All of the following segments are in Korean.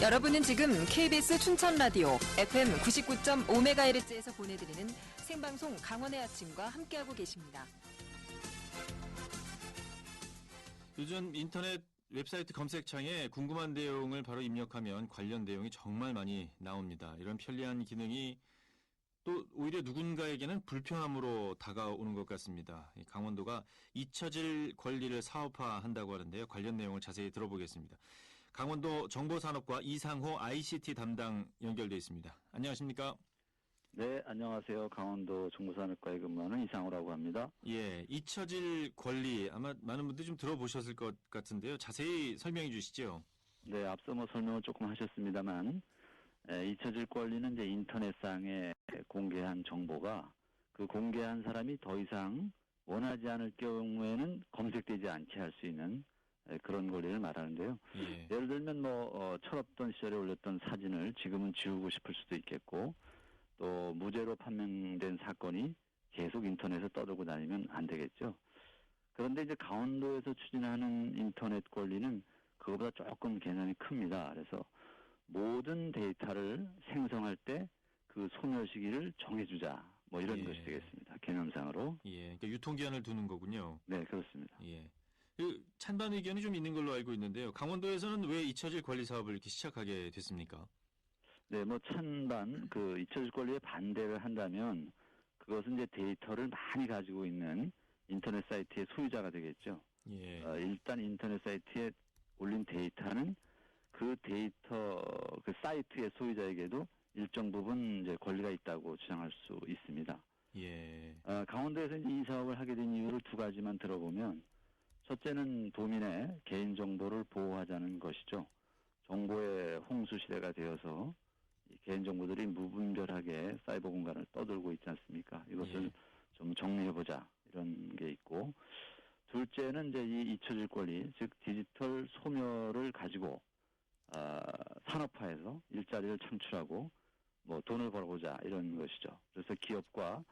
여러분은 지금 KBS 춘천 라디오 FM 99.5MHz에서 보내드리는 생방송 강원의 아침과 함께하고 계십니다. 요즘 인터넷 웹사이트 검색창에 궁금한 내용을 바로 입력하면 관련 내용이 정말 많이 나옵니다. 이런 편리한 기능이 또 오히려 누군가에게는 불편함으로 다가오는 것 같습니다. 이 강원도가 잊혀질 권리를 사업화한다고 하는데요. 관련 내용을 자세히 들어보겠습니다. 강원도 정보산업과 이상호 ICT 담당 연결돼 있습니다. 안녕하십니까? 네, 안녕하세요. 강원도 정보산업과에 근무하는 이상호라고 합니다. 예, 잊혀질 권리 아마 많은 분들이 좀 들어보셨을 것 같은데요. 자세히 설명해 주시죠. 네, 앞서 뭐 설명을 조금 하셨습니다만, 에, 잊혀질 권리는 이제 인터넷상에 공개한 정보가 그 공개한 사람이 더 이상 원하지 않을 경우에는 검색되지 않게 할 수 있는 에, 그런 권리를 말하는데요. 예. 예를 들면 뭐 어, 철없던 시절에 올렸던 사진을 지금은 지우고 싶을 수도 있겠고 또 무죄로 판명된 사건이 계속 인터넷에 떠들고 다니면 안 되겠죠. 그런데 이제 강원도에서 추진하는 인터넷 권리는 그거보다 조금 개념이 큽니다. 그래서 모든 데이터를 생성할 때 그 소멸 시기를 정해주자. 뭐 이런 예. 것이 되겠습니다. 개념상으로. 예, 그러니까 유통기한을 두는 거군요. 네, 그렇습니다. 예. 그 찬반 의견이 좀 있는 걸로 알고 있는데요. 강원도에서는 왜 잊혀질 권리 사업을 이렇게 시작하게 됐습니까? 네, 뭐 찬반 그 잊혀질 권리에 반대를 한다면 그것은 이제 데이터를 많이 가지고 있는 인터넷 사이트의 소유자가 되겠죠. 예. 어, 일단 인터넷 사이트에 올린 데이터는 그 데이터 그 사이트의 소유자에게도 일정 부분 이제 권리가 있다고 주장할 수 있습니다. 예. 어, 강원도에서 이 사업을 하게 된 이유를 두 가지만 들어보면 첫째는 도민의 개인 정보를 보호하자는 것이죠. 정보의 홍수 시대가 되어서 이 개인 정보들이 무분별하게 사이버 공간을 떠돌고 있지 않습니까? 이것을 예. 좀 정리해보자 이런 게 있고 둘째는 이제 이 잊혀질 권리 즉 디지털 소멸을 가지고 아, 산업화해서 일자리를 창출하고 뭐 돈을 벌어보자 이런 것이죠. 그래서 기업과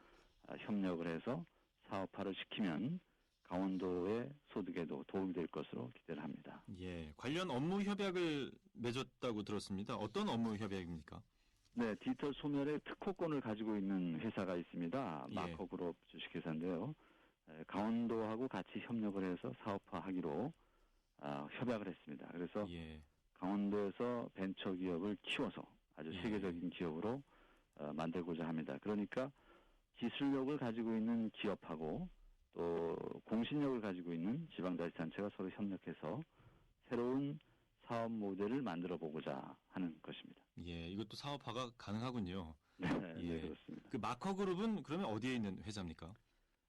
아, 협력을 해서 사업화를 시키면 강원도의 소득에도 도움이 될 것으로 기대를 합니다. 예. 관련 업무 협약을 맺었다고 들었습니다. 어떤 업무 협약입니까? 네, 디지털 소멸의 특허권을 가지고 있는 회사가 있습니다. 예. 마커그룹 주식회사인데요. 에, 강원도하고 같이 협력을 해서 사업화하기로 아, 협약을 했습니다. 그래서 예. 강원도에서 벤처 기업을 키워서 아주 예. 세계적인 기업으로 어, 만들고자 합니다. 그러니까 기술력을 가지고 있는 기업하고 또 공신력을 가지고 있는 지방자치단체가 서로 협력해서 새로운 사업 모델을 만들어 보고자 하는 것입니다. 예. 이것도 사업화가 가능하군요. 네, 예. 네 그렇습니다. 그 마커 그룹은 그러면 어디에 있는 회사입니까?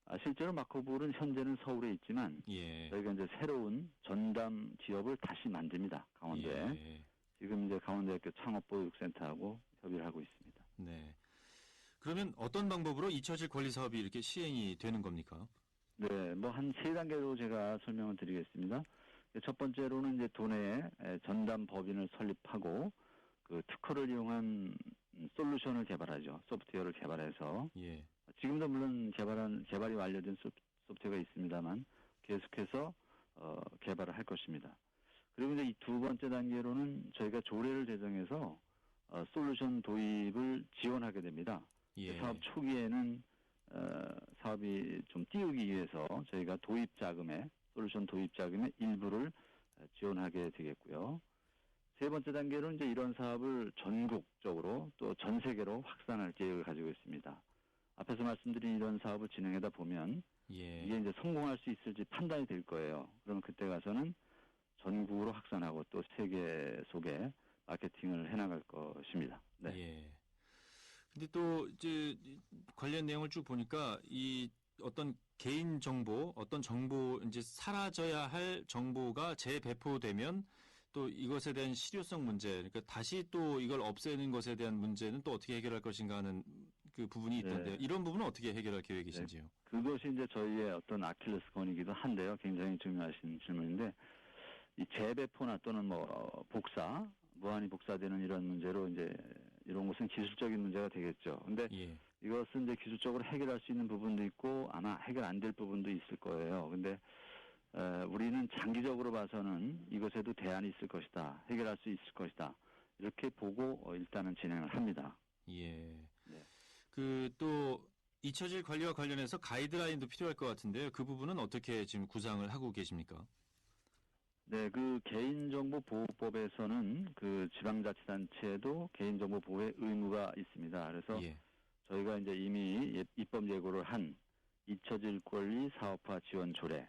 아, 실제로 마커볼은 현재는 서울에 있지만 예. 저희가 이제 새로운 전담 기업을 다시 만듭니다. 강원도에. 예. 지금 이제 강원대학교 창업보육센터하고 협의를 하고 있습니다. 네. 그러면 어떤 방법으로 잊혀질 권리 사업이 이렇게 시행이 되는 겁니까? 네, 뭐 한 세 단계로 제가 설명을 드리겠습니다. 첫 번째로는 이제 도내에 에, 전담 법인을 설립하고 그 특허를 이용한 음, 솔루션을 개발하죠. 소프트웨어를 개발해서 예. 지금도 물론 개발한 개발이 완료된 소- 소프트웨어가 있습니다만 계속해서 어, 개발을 할 것입니다. 그리고 이제 이 두 번째 단계로는 저희가 조례를 제정해서 어, 솔루션 도입을 지원하게 됩니다. 예. 사업 초기에는 어, 사업이 좀 띄우기 위해서 저희가 도입 자금에 솔루션 도입 자금의 일부를 어, 지원하게 되겠고요. 세 번째 단계로는 이제 이런 사업을 전국적으로 또 전 세계로 확산할 계획을 가지고 있습니다. 앞에서 말씀드린 이런 사업을 진행하다 보면 예. 이게 이제 성공할 수 있을지 판단이 될 거예요. 그러면 그때 가서는 전국으로 확산하고 또 세계 속에 마케팅을 해나갈 것입니다. 네. 예. 근데 또 이제 관련 내용을 쭉 보니까 이 어떤 개인 정보, 어떤 정보 이제 사라져야 할 정보가 재배포되면 또 이것에 대한 실효성 문제, 그러니까 다시 또 이걸 없애는 것에 대한 문제는 또 어떻게 해결할 것인가 하는 그 부분이 있던데 네. 이런 부분은 어떻게 해결할 계획이신지요? 그것이 이제 저희의 어떤 아킬레스건이기도 한데요. 굉장히 중요하신 질문인데 이 재배포나 또는 뭐 복사, 무한히 복사되는 이런 문제로 이제 이런 것은 기술적인 문제가 되겠죠. 근데 예. 이것은 이제 기술적으로 해결할 수 있는 부분도 있고 아마 해결 안 될 부분도 있을 거예요. 근데 에, 우리는 장기적으로 봐서는 이것에도 대안이 있을 것이다. 해결할 수 있을 것이다. 이렇게 보고 어, 일단은 진행을 합니다. 예. 네. 그또 잊혀질 관리와 관련해서 가이드라인도 필요할 것 같은데요. 그 부분은 어떻게 지금 구상을 하고 계십니까? 네, 그 개인정보 보호법에서는 그 지방자치단체도 개인정보 보호의 의무가 있습니다. 그래서 예. 저희가 이제 이미 예- 입법 예고를 한 잊혀질 권리 사업화 지원 조례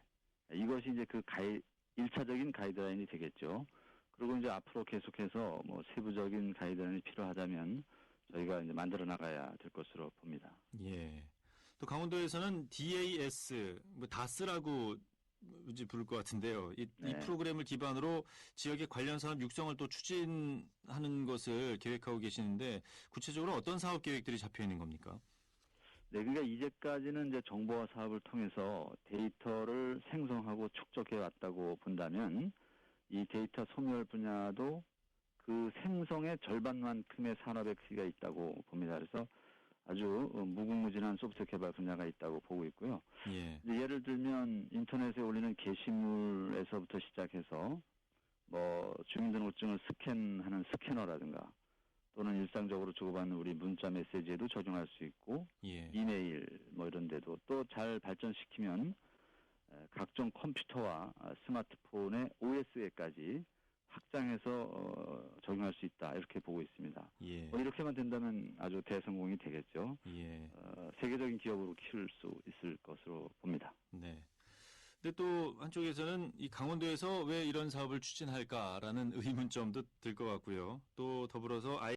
이것이 이제 그 가이 일차적인 가이드라인이 되겠죠. 그리고 이제 앞으로 계속해서 뭐 세부적인 가이드라인이 필요하다면 저희가 이제 만들어 나가야 될 것으로 봅니다. 예. 또 강원도에서는 DAS, 뭐 다스라고 이제 부를 것 같은데요. 이, 이 네. 프로그램을 기반으로 지역의 관련 사업 육성을 또 추진하는 것을 계획하고 계시는데 구체적으로 어떤 사업 계획들이 잡혀 있는 겁니까? 네, 그러니까 이제까지는 이제 정보화 사업을 통해서 데이터를 생성하고 축적해 왔다고 본다면 이 데이터 소멸 분야도 그 생성의 절반만큼의 산업의 크기가 있다고 봅니다. 그래서 아주 어, 무궁무진한 소프트웨어 개발 분야가 있다고 보고 있고요. 예. 예를 들면 인터넷에 올리는 게시물에서부터 시작해서 뭐 주민등록증을 스캔하는 스캐너라든가 또는 일상적으로 주고받는 우리 문자 메시지에도 적용할 수 있고 예. 이메일 뭐 이런 데도 또 잘 발전시키면 에, 각종 컴퓨터와 아, 스마트폰의 OS에까지 확장해서 어, 적용할 수 있다 이렇게 보고 있습니다. 예. 뭐 이렇게만 된다면 아주 대성공이 되겠죠. 예. 어, 세계적인 기업으로 키울 수 있을 것으로 봅니다. 네. 근데 또 한쪽에서는 이 강원도에서 왜 이런 사업을 추진할까라는 의문점도 들 것 같고요. 또 더불어서 아이